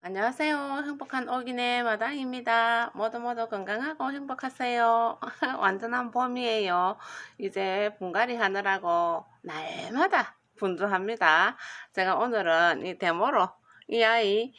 안녕하세요. 행복한 오기네 마당입니다. 모두 모두 건강하고 행복하세요. 완전한 봄이에요. 이제 분갈이 하느라고 날마다 분주합니다. 제가 오늘은 이 데모로 이 아이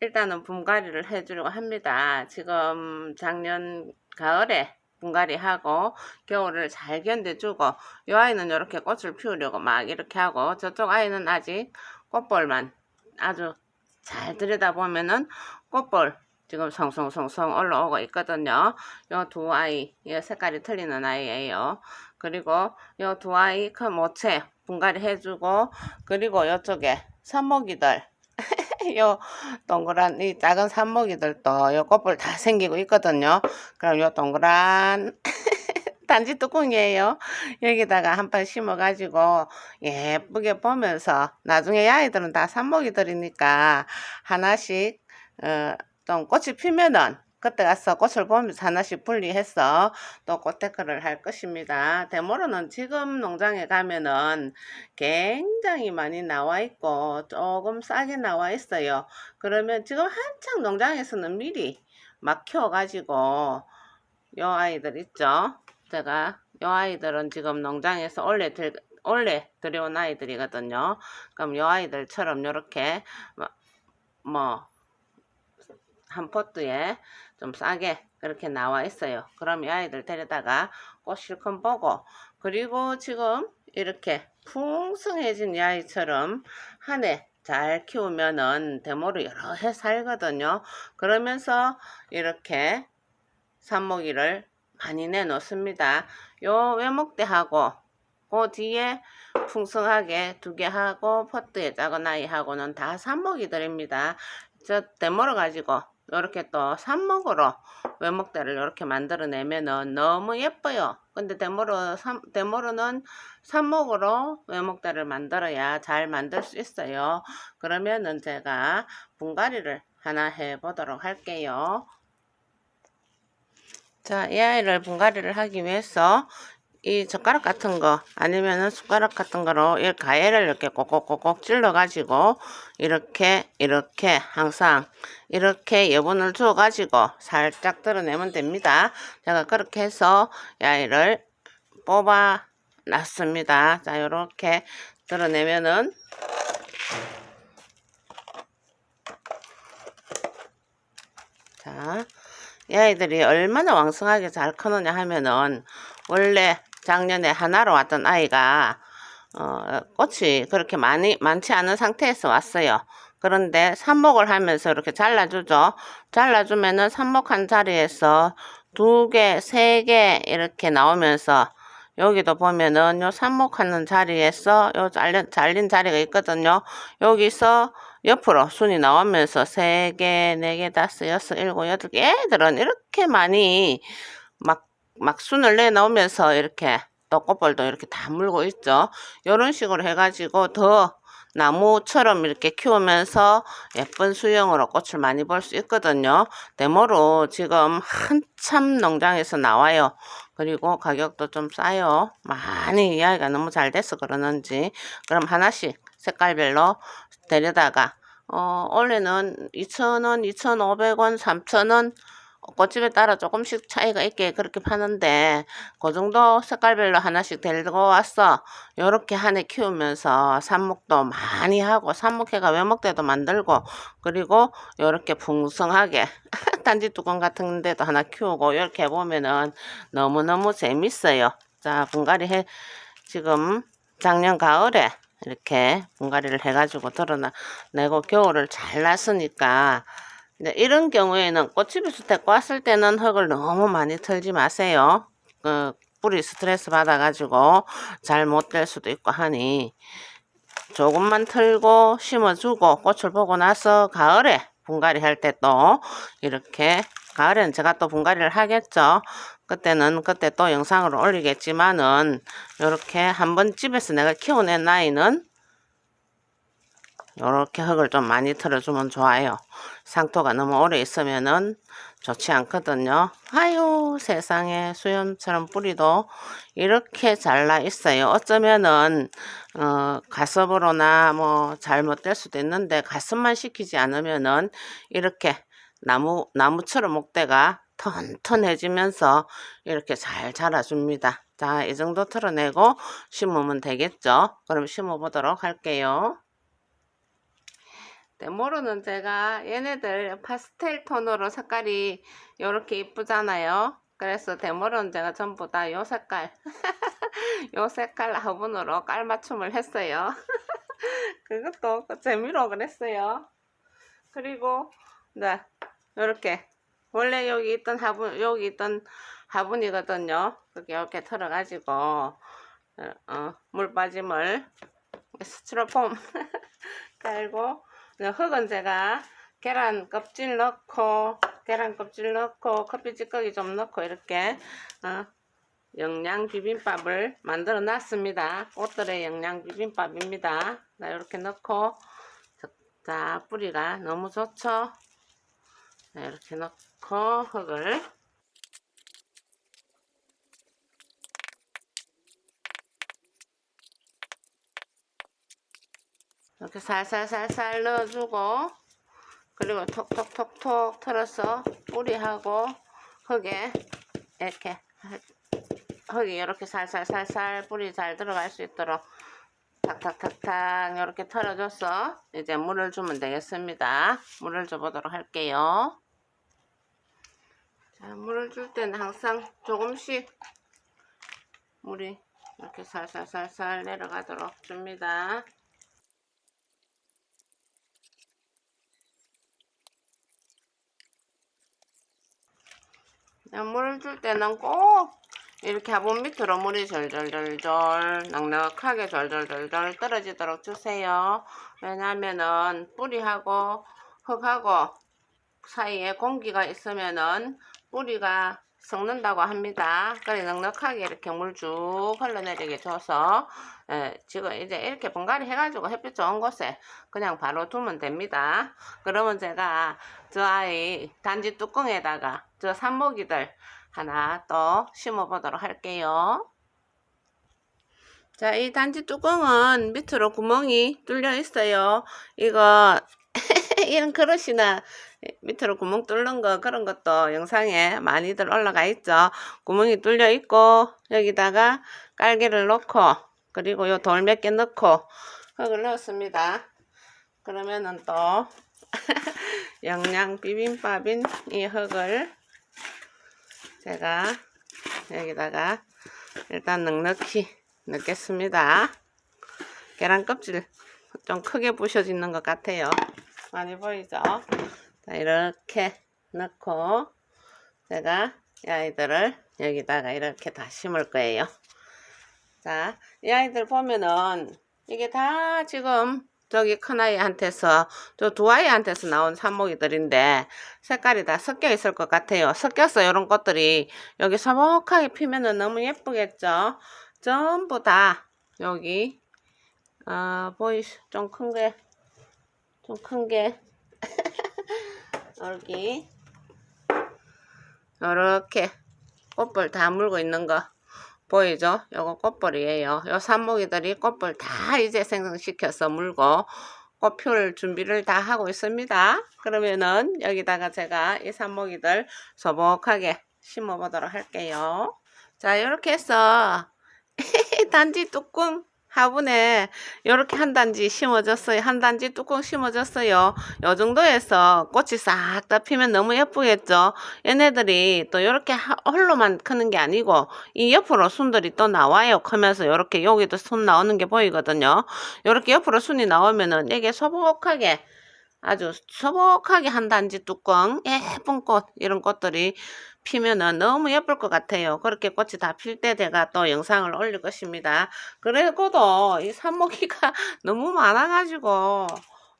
일단은 분갈이를 해주려고 합니다. 지금 작년 가을에 분갈이 하고 겨울을 잘 견뎌주고 이 아이는 이렇게 꽃을 피우려고 막 이렇게 하고 저쪽 아이는 아직 꽃볼만 아주 잘 들여다보면은 꽃볼 지금 성성성성 올라오고 있거든요. 요 두 아이, 이 색깔이 틀리는 아이예요. 그리고 요 두 아이 큰 모체 분갈이 해주고 그리고 요쪽에 산모기들 요 동그란 이 작은 산모기들도 요 꽃볼 다 생기고 있거든요. 그럼 요 동그란 단지 뚜껑이에요. 여기다가 한 판 심어가지고 예쁘게 보면서 나중에 이 아이들은 다 산모기들이니까 하나씩 어, 좀 꽃이 피면은 그때 가서 꽃을 보면서 하나씩 분리해서 또 꽃데코를 할 것입니다. 데모로는 지금 농장에 가면은 굉장히 많이 나와 있고 조금 싸게 나와 있어요. 그러면 지금 한창 농장에서는 미리 막 키워가지고 요 아이들 있죠. 제가 요 아이들은 지금 농장에서 원래 들, 원래 들여온 아이들이거든요. 그럼 요 아이들처럼 요렇게 뭐 한 포트에 좀 싸게 그렇게 나와 있어요. 그럼 이 아이들 데려다가 꽃 실컷 보고 그리고 지금 이렇게 풍성해진 이 아이처럼 한 해 잘 키우면은 데모로 여러 해 살거든요. 그러면서 이렇게 산모기를 많이 내 놓습니다. 요 외목대하고 그 뒤에 풍성하게 두 개 하고 포트에 작은 아이하고는 다 삽목이들입니다. 저 데모를 가지고 이렇게 또 삽목으로 외목대를 이렇게 만들어내면은 너무 예뻐요. 근데 데모로 데모로는 삽목으로 외목대를 만들어야 잘 만들 수 있어요. 그러면은 제가 분갈이를 하나 해보도록 할게요. 자, 이 아이를 분갈이를 하기 위해서 이 젓가락 같은 거 아니면은 숟가락 같은 거로 이 가해를 이렇게 꼭꼭꼭꼭 찔러 가지고 이렇게 이렇게 항상 이렇게 여분을 주어 가지고 살짝 드러내면 됩니다. 제가 그렇게 해서 이 아이를 뽑아 놨습니다. 자 이렇게 드러내면은 자, 이 아이들이 얼마나 왕성하게 잘 크느냐 하면은 원래 작년에 하나로 왔던 아이가 어, 꽃이 그렇게 많이 많지 않은 상태에서 왔어요. 그런데 삽목을 하면서 이렇게 잘라주죠. 잘라주면은 삽목한 자리에서 두 개, 세 개 이렇게 나오면서 여기도 보면은 요 삽목하는 자리에서 요 잘린 자리가 있거든요. 여기서 옆으로 순이 나오면서 세 개, 네 개, 다섯, 여섯, 일곱, 여덟 개 애들은 이렇게 많이 막, 막 순을 내놓으면서 이렇게 또 꽃볼도 이렇게 다 물고 있죠. 이런 식으로 해가지고 더 나무처럼 이렇게 키우면서 예쁜 수영으로 꽃을 많이 볼 수 있거든요. 데모로 지금 한참 농장에서 나와요. 그리고 가격도 좀 싸요. 많이 이야기가 너무 잘 돼서 그러는지 그럼 하나씩 색깔별로 데려다가 어, 원래는 2,000원, 2,500원, 3,000원 꽃집에 따라 조금씩 차이가 있게 그렇게 파는데 그 정도 색깔별로 하나씩 데리고 왔어 요렇게 한 해 키우면서 삽목도 많이 하고 삽목해가 외목대도 만들고 그리고 요렇게 풍성하게 단지 뚜껑 같은 데도 하나 키우고 이렇게 보면은 너무너무 재밌어요. 자 분갈이 해 지금 작년 가을에 이렇게 분갈이를 해가지고 드러내고 겨울을 잘 났으니까 이런 경우에는 데리고 왔을 때는 흙을 너무 많이 털지 마세요. 그 뿌리 스트레스 받아가지고 잘 못 될 수도 있고 하니 조금만 털고 심어주고 꽃을 보고 나서 가을에 분갈이 할 때 또 이렇게 가을에는 제가 또 분갈이를 하겠죠. 그때는 그때 또 영상으로 올리겠지만은 이렇게 한번 집에서 내가 키워낸 아이는 요렇게 흙을 좀 많이 틀어주면 좋아요. 상토가 너무 오래 있으면은 좋지 않거든요. 아유 세상에 수염처럼 뿌리도 이렇게 잘나 있어요. 어쩌면은 어, 가습으로나 뭐 잘못될 수도 있는데 가습만 시키지 않으면은 이렇게 나무 나무처럼 목대가 튼튼해지면서 이렇게 잘 자라줍니다. 자, 이 정도 털어내고 심으면 되겠죠? 그럼 심어보도록 할게요. 데모로는 제가 얘네들 파스텔 톤으로 색깔이 이렇게 이쁘잖아요. 그래서 데모로는 제가 전부 다 요 색깔, 요 색깔 화분으로 깔맞춤을 했어요. 그것도 그 재미로 그랬어요. 그리고, 네, 요렇게. 원래 여기 있던 화분, 여기 있던 화분이거든요. 그렇게 이렇게 털어가지고, 어, 어, 물 빠짐을 스티로폼 깔고, 네, 흙은 제가 계란 껍질 넣고, 계란 껍질 넣고, 커피 찌꺼기 좀 넣고, 이렇게, 어, 영양 비빔밥을 만들어 놨습니다. 꽃들의 영양 비빔밥입니다. 자, 이렇게 넣고, 자, 자, 뿌리가 너무 좋죠? 자, 이렇게 넣고, 흙을 이렇게 살살살살 넣어주고 그리고 톡톡톡톡 털어서 뿌리하고 흙에 이렇게 흙이 이렇게 살살살살 뿌리 잘 들어갈 수 있도록 탁탁탁탁 이렇게 털어줘서 이제 물을 주면 되겠습니다. 물을 줘보도록 할게요. 자, 물을 줄 때는 항상 조금씩 물이 이렇게 살살살살 내려가도록 줍니다. 물을 줄 때는 꼭 이렇게 화분 밑으로 물이 절절절절 넉넉하게 절절절절 떨어지도록 주세요. 왜냐면은 뿌리하고 흙하고 사이에 공기가 있으면은 뿌리가 썩는다고 합니다. 그래 넉넉하게 이렇게 물 쭉 흘러내리게 줘서 예, 지금 이제 이렇게 분갈이 해가지고 햇빛 좋은 곳에 그냥 바로 두면 됩니다. 그러면 제가 저 아이 단지 뚜껑에다가 저 산모기들 하나 또 심어 보도록 할게요. 자, 이 단지 뚜껑은 밑으로 구멍이 뚫려 있어요. 이거 이런 그릇이나 밑으로 구멍 뚫는 거 그런 것도 영상에 많이들 올라가 있죠. 구멍이 뚫려 있고 여기다가 깔개를 놓고 그리고 요 돌 몇 개 넣고 흙을 넣었습니다. 그러면은 또 영양 비빔밥인 이 흙을 제가 여기다가 일단 넉넉히 넣겠습니다. 계란 껍질 좀 크게 부셔지는 것 같아요. 많이 보이죠? 자, 이렇게 넣고 제가 이 아이들을 여기다가 이렇게 다 심을 거예요. 자, 이 아이들 보면은 이게 다 지금 저기 큰 아이한테서 저 두 아이한테서 나온 산모기들인데 색깔이 다 섞여 있을 것 같아요. 섞여서 이런 것들이 여기 서먹하게 피면은 너무 예쁘겠죠? 전부 다 여기 아 보이 좀 큰 게 좀 큰 게 여기 이렇게 꽃볼 다 물고 있는 거 보이죠? 요거 꽃볼이에요. 요 산모기들이 꽃볼 다 이제 생성시켜서 물고 꽃 필 준비를 다 하고 있습니다. 그러면은 여기다가 제가 이 산모기들 소복하게 심어 보도록 할게요. 자, 이렇게 해서 단지 뚜껑 화분에 이렇게 한 단지 심어줬어요. 한 단지 뚜껑 심어줬어요. 요 정도에서 꽃이 싹 다 피면 너무 예쁘겠죠. 얘네들이 또 이렇게 홀로만 크는 게 아니고 이 옆으로 순들이 또 나와요. 크면서 이렇게 여기도 순 나오는 게 보이거든요. 이렇게 옆으로 순이 나오면은 이게 소복하게 아주 소복하게 한 단지 뚜껑 예쁜 꽃 이런 꽃들이 피면은 너무 예쁠 것 같아요. 그렇게 꽃이 다 필 때 제가 또 영상을 올릴 것입니다. 그래고도 이 산모기가 너무 많아가지고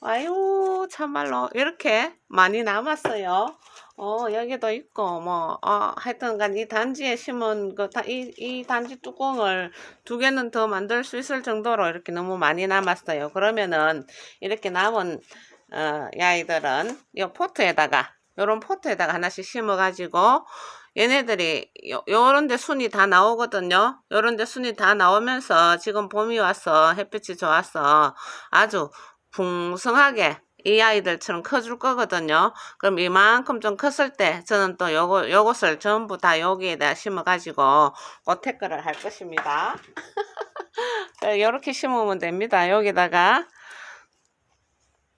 아유 참말로 이렇게 많이 남았어요. 어, 여기도 있고, 뭐, 어, 하여튼간 이 단지에 심은 그, 다- 이, 이 단지 뚜껑을 두 개는 더 만들 수 있을 정도로 이렇게 너무 많이 남았어요. 그러면은, 이렇게 남은, 어, 이 아이들은 이 포트에다가, 요런 포트에다가 하나씩 심어가지고, 얘네들이 요, 요런 데 순이 다 나오거든요. 요런 데 순이 다 나오면서 지금 봄이 와서 햇빛이 좋아서 아주 풍성하게 이 아이들처럼 커줄 거거든요. 그럼 이만큼 좀 컸을 때 저는 또 요거, 요것을 전부 다 여기에다 심어가지고 꽃테크를 할 것입니다. 이렇게 심으면 됩니다. 여기다가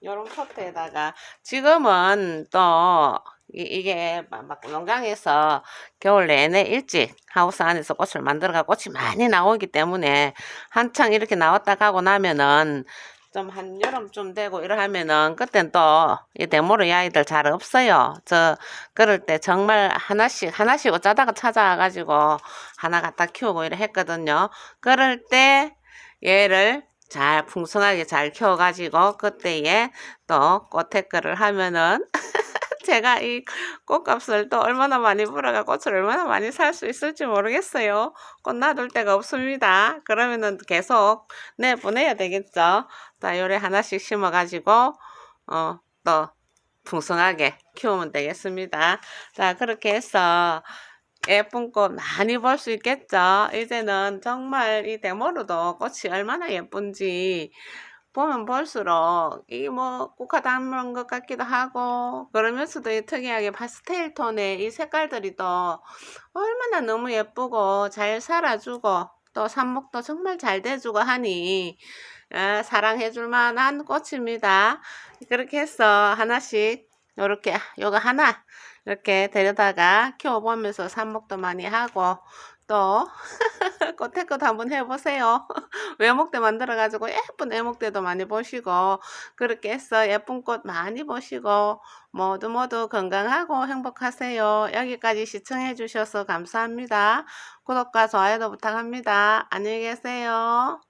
요런 포트에다가 지금은 또 이, 이게 막, 막 농장에서 겨울 내내 일찍 하우스 안에서 꽃을 만들어가 꽃이 많이 나오기 때문에 한창 이렇게 나왔다 가고 나면은 좀 한 여름쯤 되고 이러하면은 그땐 또이 데모르 이 아이들 잘 없어요. 저 그럴 때 정말 하나씩 하나씩 어쩌다가 찾아와가지고 하나 갖다 키우고 이래 했거든요. 그럴 때 얘를 잘 풍성하게 잘 키워가지고 그때에 또 꽃테크를 하면은 제가 이 꽃값을 또 얼마나 많이 벌어가 꽃을 얼마나 많이 살 수 있을지 모르겠어요. 꽃 놔둘 데가 없습니다. 그러면은 계속 내보내야 되겠죠. 자, 요래 하나씩 심어가지고, 어, 또 풍성하게 키우면 되겠습니다. 자, 그렇게 해서 예쁜 꽃 많이 볼 수 있겠죠. 이제는 정말 이 데모르도 꽃이 얼마나 예쁜지 보면 볼수록 이뭐 꽃과 닮은 것 같기도 하고 그러면서도 이 특이하게 파스텔 톤의 이 색깔들이 또 얼마나 너무 예쁘고 잘 살아주고 또 삽목도 정말 잘 돼주고 하니 아, 사랑해줄 만한 꽃입니다. 그렇게 해서 하나씩 요렇게 요거 하나 이렇게 데려다가 키워보면서 삽목도 많이 하고 또 꽃테크도 한번 해보세요. 외목대 만들어가지고 예쁜 외목대도 많이 보시고 그렇게 해서 예쁜 꽃 많이 보시고 모두 모두 건강하고 행복하세요. 여기까지 시청해 주셔서 감사합니다. 구독과 좋아요도 부탁합니다. 안녕히 계세요.